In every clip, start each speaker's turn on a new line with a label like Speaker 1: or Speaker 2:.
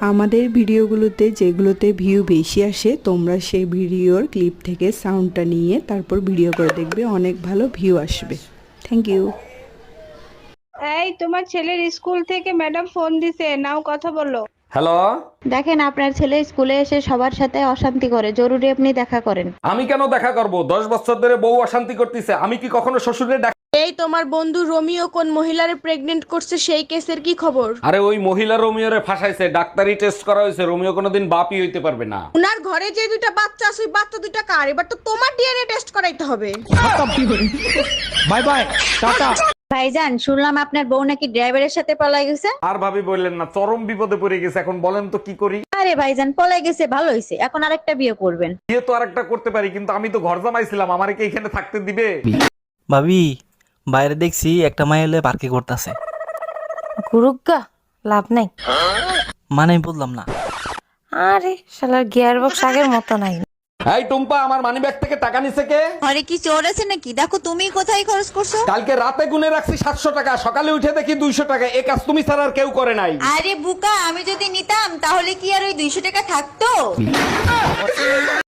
Speaker 1: আমাদের ভিডিওগুলোতে যেগুলোতে ভিউ বেশি আসে তোমরা সেই ভিডিওর ক্লিপ থেকে সাউন্ডটা নিয়ে তারপর ভিডিও করে দেখবে অনেক ভালো ভিউ আসবে। থ্যাংক ইউ
Speaker 2: এই তোমার ছেলের স্কুল থেকে ম্যাডাম ফোন দিছে নাও কথা বলো।
Speaker 3: হ্যালো
Speaker 4: দেখেন আপনার ছেলে স্কুলে এসে সবার সাথে অশান্তি করে জরুরি আপনি দেখা করেন।
Speaker 3: আমি কেন দেখা করব? দশ বছর ধরে বউ অশান্তি করতেছে আমি কি কখনো শ্বশুরের ডাক
Speaker 5: এই তোমার বন্ধু রোমিও কোন মহিলারে প্রেগনেন্ট করছে সেই কেসের কি খবর?
Speaker 3: আরে ওই মহিলা রোমিওরে ফাঁসাইছে ডাক্তারি টেস্ট করা হয়েছে রোমিও কোনোদিন বাপই হইতে পারবে না।
Speaker 5: উনার ঘরে যে দুইটা বাচ্চা আছে ওই বাচ্চা দুইটা কার? এবার তো তোমার ডিএনএ টেস্ট করাইতে হবে।
Speaker 3: Bye bye tata.
Speaker 4: ভাইজান শুনলাম আপনার বউ নাকি ড্রাইভারের সাথে পলাই গেছে।
Speaker 3: আর ভাবি বললেন না চরম বিপদে পড়ে গেছে এখন বলেন তো কি করি?
Speaker 4: আরে ভাইজান পলাই গেছে ভালো হয়েছে এখন আরেকটা বিয়ে করবেন।
Speaker 3: বিয়ে তো আরেকটা করতে পারি কিন্তু আমি তো ঘর জামাইছিলাম আমারে কি এখানে থাকতে দিবে?
Speaker 6: ভাবি বাইরে দেখছি একটা মাই এলে পার্কে করতেছে
Speaker 7: গুরুগা লাভ নাই।
Speaker 6: মানে আমি বললাম না।
Speaker 7: আরে শালার গিয়ার বক্স আগের মতো নাই।
Speaker 3: এই টুম্পা আমার মানি ব্যাগ থেকে টাকা নিছে কে?
Speaker 8: আরে কি চোর আছে নাকি? দেখো তুমি কোথায় খরচ করছ?
Speaker 3: কালকে রাতে গুনে রাখছি সাতশো টাকা সকালে উঠে দেখি দুইশো টাকা। এ কাজ তুমি ছাড়া আর কেউ করে নাই।
Speaker 8: আরে বুকা আমি যদি নিতাম তাহলে কি আর ওই দুইশো টাকা থাকতো?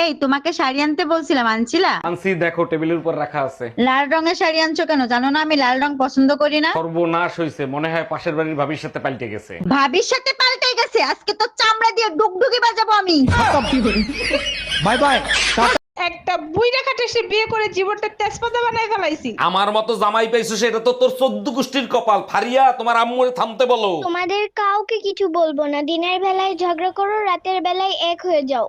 Speaker 4: এই তোমাকে শাড়ি আনতে বলছিলাম আনছিলা?
Speaker 3: আনছি দেখো টেবিলের উপর রাখা আছে।
Speaker 4: লাল রঙের শাড়ি আনছো কেন? জানো না আমি লাল রং পছন্দ করি না।
Speaker 3: সর্বনাশ হয়েছে মনে হয় পাশের বাড়ির ভাবির সাথে পাল্টে গেছে।
Speaker 4: ভাবির সাথে পাল্টে গেছে? আজকে তো চামড়া দিয়ে ডুগডুগি বাজাবো আমি।
Speaker 3: বাই বাই
Speaker 2: একটা বুইরা খাটে সে বিয়ে করে জীবনটা তেজপাতা বানায় ফেলাইছি।
Speaker 3: আমার মতো জামাই পাইছো সেটা তো তোর চোদ্দ গোষ্ঠীর কপাল। ফারিয়া তোমার আম্মুরে থামতে বলো।
Speaker 9: তোমাদের কাউকে কিছু বলব না। দিনের বেলায় ঝগড়া করো রাতের বেলায় এক হয়ে যাও।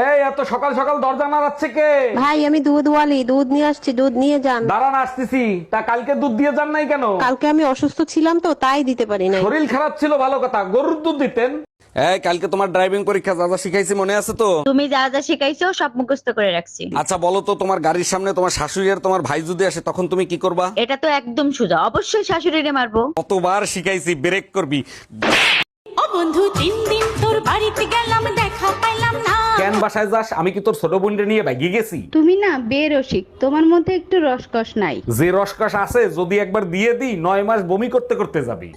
Speaker 3: এই এত সকাল সকাল দরজা নাড়াচ্ছে কে?
Speaker 7: ভাই আমি দুধ ওয়ালি দুধ নিয়ে আসছি দুধ নিয়ে যান।
Speaker 3: দাঁড়ান আসতেছি। তা কালকে দুধ দিয়ে যান নাই কেন?
Speaker 7: কালকে আমি অসুস্থ ছিলাম তো তাই দিতে পারি নাই।
Speaker 3: শরীর খারাপ ছিল ভালো কথা। গরুর দুধ দিতেন। এই কালকে তোমার ড্রাইভিং পরীক্ষা যা যা শিখাইছি মনে আছে তো?
Speaker 4: তুমি যা যা শিখাইছো সব মুখস্থ করে রাখছি।
Speaker 3: আচ্ছা বলো তো তোমার গাড়ির সামনে তোমার শাশুড়ি আর তোমার ভাই যদি আসে তখন তুমি কি করবা?
Speaker 4: এটা তো একদম সোজা। অবশ্যই শাশুড়িরে মারবো।
Speaker 3: কতবার শিখাইছি ব্রেক করবি।
Speaker 8: ও বন্ধু তিন দিন তোর বাড়িতে গেলাম দেখা পাইলাম না।
Speaker 3: কেন বাসায় যাস আমি কি তোর ছোট বোনটা নিয়ে ভাগি গেছি?
Speaker 4: তুমি না বেরসিক তোমার মধ্যে একটু রসকস নাই।
Speaker 3: যে রসকস আছে যদি একবার দিয়ে দিই নয় মাস বমি করতে করতে যাবি।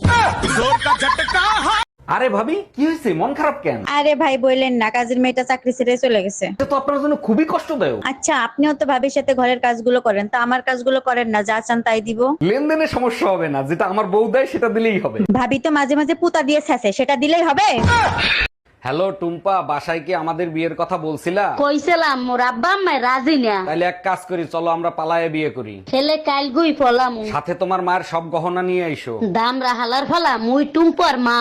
Speaker 3: আরে ভাবি কি হয়েছে? মন খারাপ কেন?
Speaker 4: আরে ভাই বললেন না কাজের মেয়েটা চাকরি ছেড়ে চলে গেছে।
Speaker 3: এটা তো আপনার জন্য খুবই কষ্টদায়ক।
Speaker 4: আচ্ছা আপনিও তো ভাবির সাথে ঘরের কাজগুলো করেন তা আমার কাজগুলো করেন না যা চান তাই দিব।
Speaker 3: লেনদেনে সমস্যা হবে না যেটা আমার বউ দেয় সেটা দিলেই হবে।
Speaker 4: ভাবি তো মাঝে মাঝে পুতা দিয়ে ছেঁচে সেটা দিলেই হবে?
Speaker 3: হ্যালো টুম্পা বাসায় কি আমাদের বিয়ের কথা বলছিলা?
Speaker 10: কইছিলাম মোর আব্বা আম্মায় রাজি না।
Speaker 3: তাহলে এক কাজ করি চলো আমরা পালায়ে বিয়ে করি।
Speaker 10: ছেলে কাল গুই ফলাম
Speaker 3: সাথে তোমার মায়ের সব গহনা নিয়ে আইসো।
Speaker 10: দাম রাহালার ফলা মুই টুম্পর মা।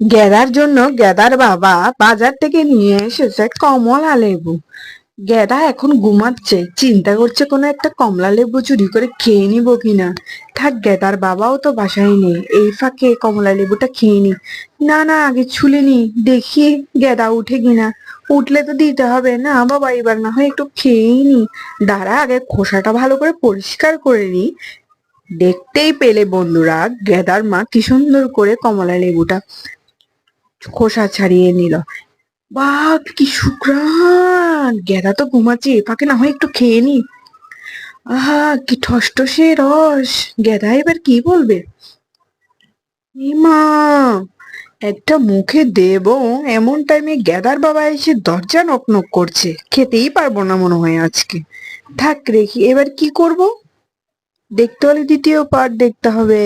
Speaker 1: গেদার জন্য গেদার বাবা বাজার থেকে নিয়ে এসেছে কমলা লেবু গেদা এখন ঘুমাচ্ছে, চিন্তা করছে কোনো একটা কমলা লেবু চুরি করে খেয়ে নিব কিনা। থাক গেদার বাবাও তো বাসায় নেই, এই ফাঁকে কমলা লেবুটা খেয়ে নি। না না, আগে ছুলে নি, দেখি গেদা উঠে কিনা। উঠলে তো দিতে হবে। না বাবা, এবার না হয় একটু খেয়েই নি। দাঁড়া, আগে খোসাটা ভালো করে পরিষ্কার করে নি। দেখতেই পেলে বন্ধুরা, গেদার মা কি সুন্দর করে কমলা লেবুটা খোসা ছাড়িয়ে নিল। বাহ কি সুগ্রান গেদা তো ঘুমাচ্ছে, এ ফাঁকে না হয় একটু খেয়ে নি। আহা, কি ঠসঠসে রস। গেদা এবার কি বলবে? মা, একটা মুখে দেব, এমন টাইমে গেদার বাবা এসে দরজা নক নক করছে। খেতেই পারব না মনে হয় আজকে। থাক, রেখি, এবার কি করব? দেখতে হলে দ্বিতীয় পার্ট দেখতে হবে।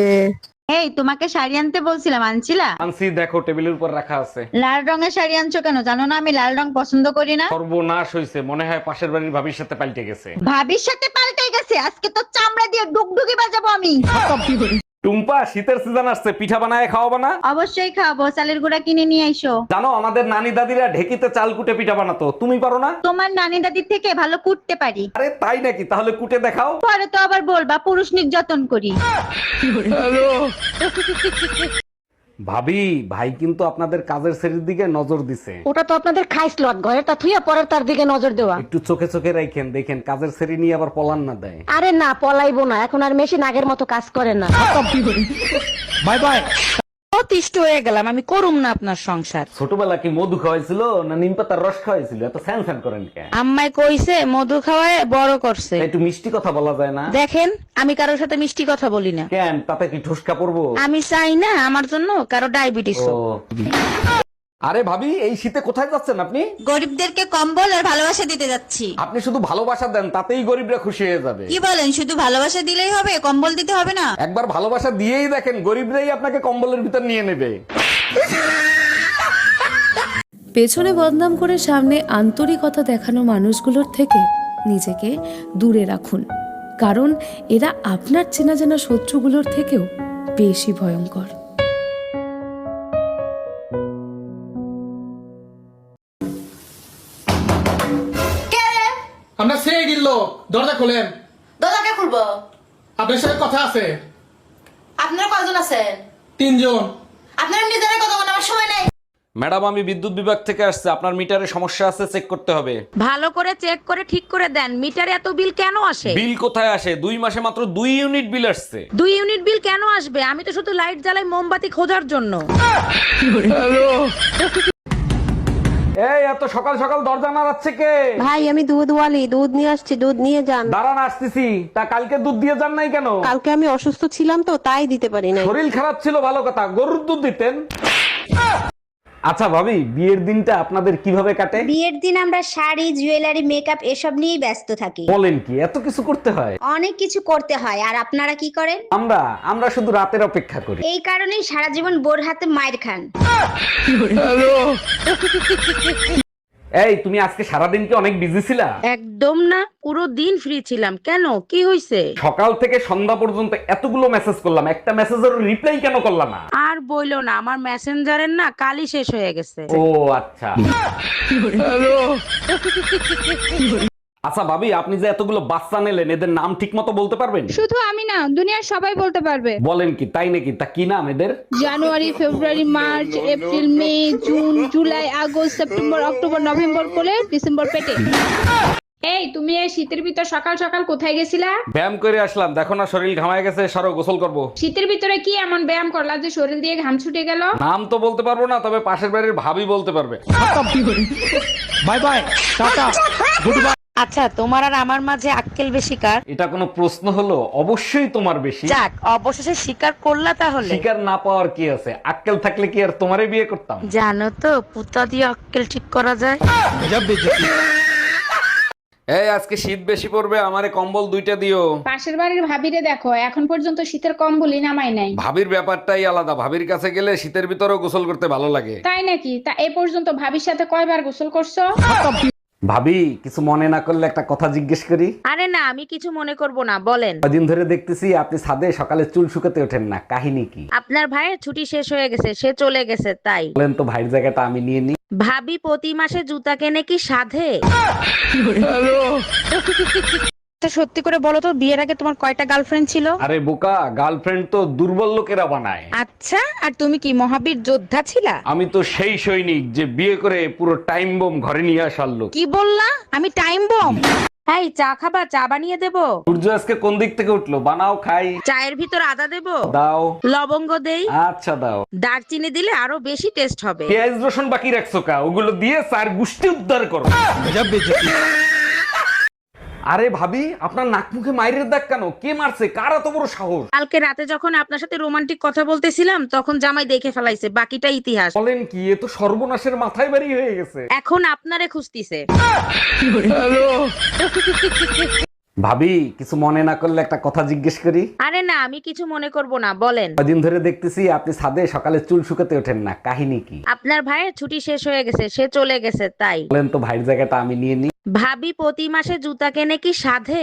Speaker 4: এই তোমাকে শাড়ি আনতে বলছিলাম আনছিলা?
Speaker 3: আনছি দেখো টেবিলের উপর রাখা আছে।
Speaker 4: লাল রঙের শাড়ি আনছো কেন? জানো না আমি লাল রং পছন্দ করি না।
Speaker 3: সর্বনাশ হয়েছে মনে হয় পাশের বাড়ির ভাবির সাথে পাল্টে গেছে।
Speaker 4: ভাবির সাথে পাল্টে গেছে আজকে তো চামড়া দিয়ে ডুগডুগি বাজাবো আমি।
Speaker 3: টুম্পা শীতের সিজন আসছে পিঠা বানায় খাওয়াবো না?
Speaker 4: অবশ্যই খাব চালের গুঁড়া কিনে নিয়ে আইসো।
Speaker 3: জানো আমাদের নানি দাদিরা ঢেকিতে চাল কুটে পিঠা বানাতো। তুমি পারো না?
Speaker 4: তোমার নানি দাদির থেকে ভালো কুটতে পারি।
Speaker 3: আরে তাই নাকি? তাহলে কুটে দেখাও।
Speaker 4: পরে তো আবার বলবা পুরুষ নির্যাতন করি।
Speaker 3: ভাবি ভাই কিন্তু আপনাদের কাজের শ্রেণির দিকে নজর দিছে।
Speaker 10: ওটা তো আপনাদের খাইসলত ঘরে তা থুইয়া পরের তার দিকে নজর দেওয়া।
Speaker 3: একটু চোখে চোখে রাখেন দেখেন কাজের শ্রেণি নিয়ে আবার পলান না দেয়।
Speaker 10: আরে না পলাইবো না এখন আর মেশিন আগের মতো কাজ করে না।
Speaker 6: Bye bye.
Speaker 11: অতিষ্ঠ হয়ে গেলাম আমি করুম না আপনার সংসার।
Speaker 3: ছোটবেলা কি মধু খাওয়াইছিল না নিম পাতার রস খাওয়াইছিল? এত ফ্যান ফ্যান করেন কেন
Speaker 11: আম্মাই কইছে মধু খাওয়ায় বড় করছে।
Speaker 3: একটু মিষ্টি কথা বলা যায় না?
Speaker 11: দেখেন আমি কারোর সাথে মিষ্টি কথা বলি না।
Speaker 3: কেন? তাতে কি ঠুসকা পড়ব?
Speaker 11: আমি চাই না আমার জন্য কারও ডায়াবেটিস
Speaker 3: ও। আরে ভাবি এই শীতে কোথায় যাচ্ছেন আপনি?
Speaker 5: গরিবদেরকে কম্বল আর ভালোবাসা দিতে যাচ্ছি।
Speaker 3: আপনি শুধু ভালোবাসা দেন তাতেই গরিবরা খুশি হয়ে যাবে।
Speaker 5: কি বলেন শুধু ভালোবাসা দিলেই হবে কম্বল দিতে হবে না?
Speaker 3: একবার ভালোবাসা দিয়েই দেখেন গরিবরাই আপনাকে কম্বলের ভিতর নিয়ে নেবে।
Speaker 8: পেছনে বদনাম করে সামনে আন্তরিকতা দেখানো মানুষগুলোর থেকে নিজেকে দূরে রাখুন। কারণ এরা আপনার চেনা জানা শত্রুগুলোর থেকেও বেশি ভয়ঙ্কর।
Speaker 6: গিল্ল দরজা খোলেন।
Speaker 5: দোলাকে খুলবো।
Speaker 6: আপনার সাথে কথা আছে।
Speaker 5: আপনারা কয়জন আছেন?
Speaker 6: তিনজন।
Speaker 5: আপনারা নিজেরা কথা বলার আমার সময় নেই।
Speaker 3: ম্যাডাম আমি বিদ্যুৎ বিভাগ থেকে আসছে। আপনার মিটারে সমস্যা আছে চেক করতে হবে।
Speaker 11: ভালো করে চেক করে ঠিক করে দেন। মিটারে এত বিল কেন আসে?
Speaker 3: বিল কোথায় আসে? দুই মাসে মাত্র দুই ইউনিট বিল আসছে।
Speaker 11: দুই ইউনিট বিল কেন আসবে? আমি তো শুধু লাইট জ্বালাই মোমবাতি খোঁজার জন্য।
Speaker 3: এই এত সকাল সকাল দরজা নাড়াচ্ছে কে?
Speaker 4: ভাই আমি দুধ ওয়ালি দুধ নিয়ে আসছি দুধ নিয়ে যান।
Speaker 3: দাঁড়ান আসতেছি। তা কালকে দুধ দিয়ে যান নাই কেন?
Speaker 4: কালকে আমি অসুস্থ ছিলাম তো তাই দিতে পারি নাই।
Speaker 3: শরীর খারাপ ছিল ভালো কথা। গরুর দুধ দিতেন। আচ্ছা ভাবি বিয়ের দিনটা আপনাদের কীভাবে কাটে?
Speaker 9: বিয়ের দিন আমরা শাড়ি জুয়েলারি মেকআপ এসব নিয়েই ব্যস্ত থাকি।
Speaker 3: বলেন কি এত কিছু করতে হয়?
Speaker 9: অনেক কিছু করতে হয় আর আপনারা কি করেন?
Speaker 3: আমরা আমরা শুধু রাতের অপেক্ষা করি।
Speaker 9: এই কারণেই সারা জীবন বোর হাতে মায়ের খান।
Speaker 3: এই তুমি আজকে সারাদিন কি অনেক বিজি ছিলা?
Speaker 11: একদম না পুরো দিন ফ্রি ছিলাম। কেন? কি হয়েছে
Speaker 3: সকাল থেকে সন্ধ্যা পর্যন্ত এতগুলো মেসেজ করলাম একটা মেসেজের রিপ্লাই কেন করলাম না?
Speaker 11: আর বইলো না আমার মেসেঞ্জারের না কালই শেষ হয়ে গেছে।
Speaker 3: ও আচ্ছা। আচ্ছা ভাবি আপনি যে এতগুলো বাচ্চা নিলেন এদের নাম ঠিক মতো বলতে পারবেন?
Speaker 2: শুধু আমি না দুনিয়ার সবাই বলতে পারবে।
Speaker 3: বলেন কি তাই নাকি? তা কি নাম এদের?
Speaker 2: January February March April May June July August September October November কোলে ডিসেম্বর পেটে। এই তুমি এই শীতের ভিতর সকাল সকাল কোথায় গেছিলা?
Speaker 3: ব্যায়াম করে আসলাম দেখো না শরীর ঘামায় গেছে সরো গোসল করব।
Speaker 2: শীতের ভিতরে কি এমন ব্যায়াম করলা যে শরীর দিয়ে ঘাম ছুটে গেল?
Speaker 3: নাম তো বলতে পারব না তবে পাশের বাড়ির ভাবি বলতে পারবে।
Speaker 6: Bye bye tata good bye
Speaker 11: আচ্ছা তোমার আর আমার মাঝে আক্কেল বেশি কার?
Speaker 3: এটা কোনো প্রশ্ন হলো? অবশ্যই তোমার বেশি।
Speaker 11: যাক অবশেষে স্বীকার করলা তাহলে।
Speaker 3: শিকার না পাওয়ার কি আছে? আক্কেল থাকলে কি আর তোমারে বিয়ে করতাম?
Speaker 11: জানো তো পুতা দিয়ে আক্কেল ঠিক করা যায়।
Speaker 3: এই আজকে শীত বেশি পড়বে আমারে কম্বল দুইটা দিও।
Speaker 2: পাশের বাড়ির ভাবিরে দেখো এখন পর্যন্ত শীতের কম্বলই নামাই নাই।
Speaker 3: ভাবির ব্যাপারটাই আলাদা। ভাবির কাছে গেলে শীতের ভিতরেও গোসল করতে ভালো লাগে।
Speaker 2: তাই নাকি? তা এ পর্যন্ত ভাবির সাথে কয়বার গোসল করছ?
Speaker 3: ভাবি কিছু মনে না করলে একটা কথা জিজ্ঞেস করি।
Speaker 11: আরে না আমি কিছু মনে করব না বলেন।
Speaker 3: কদিন ধরে দেখতেছি আপনি ছাদে সকালে চুল শুকাতে ওঠেন না কাহিনী কি?
Speaker 11: আপনার ভাইয়ের ছুটি শেষ হয়ে গেছে সে চলে গেছে তাই।
Speaker 3: বলেন তো ভাইয়ের জায়গাটা আমি নিয়ে নিই।
Speaker 11: ভাবি প্রতি মাসে জুতা কেনে কি সাধে? সত্যি করে বলো তো বিয়ের আগে তোমার কয়টা গার্লফ্রেন্ড ছিল?
Speaker 3: আরে বোকা গার্লফ্রেন্ড তো দুর্বল লোকেরা বানায়।
Speaker 11: আচ্ছা আর তুমি কি মহাবীর যোদ্ধা ছিলা?
Speaker 3: আমি তো সেই সৈনিক যে বিয়ে করে পুরো টাইম বোম ঘরে নিয়ে আসার লোক।
Speaker 11: কি বললা? আমি টাইম বম এই চা খাবা চা বানিয়ে দেবো।
Speaker 3: সূর্য আজকে কোন দিক থেকে উঠল? বানাও খাই।
Speaker 11: চায়ের ভিতর আদা দেবো?
Speaker 3: দাও।
Speaker 11: লবঙ্গ দেই?
Speaker 3: আচ্ছা দাও।
Speaker 11: দারচিনি দিলে আরও বেশি টেস্ট হবে।
Speaker 3: পেঁয়াজ রসুন বাকি রাখছো কা? ওগুলো দিয়ে চার গুষ্টি উদ্ধার করো। আরে ভাবি আপনার নাক মুখে মাইরের দাগ কেন? কে মারছে? কার এত বড় সাহস?
Speaker 11: কালকে রাতে যখন আপনার সাথে রোমান্টিক কথা বলতেছিলাম তখন জামাই দেখে ফেলাইছে বাকিটা ইতিহাস।
Speaker 3: বলেন কি এ তো সর্বনাশের মাথায় বাড়ি হয়ে গেছে।
Speaker 11: এখন আপনারে খুঁজতিছে।
Speaker 3: ভাবি কিছু মনে না করলে একটা কথা জিজ্ঞেস করি।
Speaker 11: আরে না আমি কিছু মনে করব না বলেন।
Speaker 3: কদিন ধরে দেখতেছি আপনি ছাদে সকালে চুল শুকাতে ওঠেন না কাহিনী কি?
Speaker 11: আপনার ভাইয়ের ছুটি শেষ হয়ে গেছে সে চলে গেছে তাই।
Speaker 3: বলেন তো ভাইয়ের জায়গাটা আমি নিয়ে নিই।
Speaker 11: ভাবি প্রতি মাসে জুতা কেনে কি সাধে?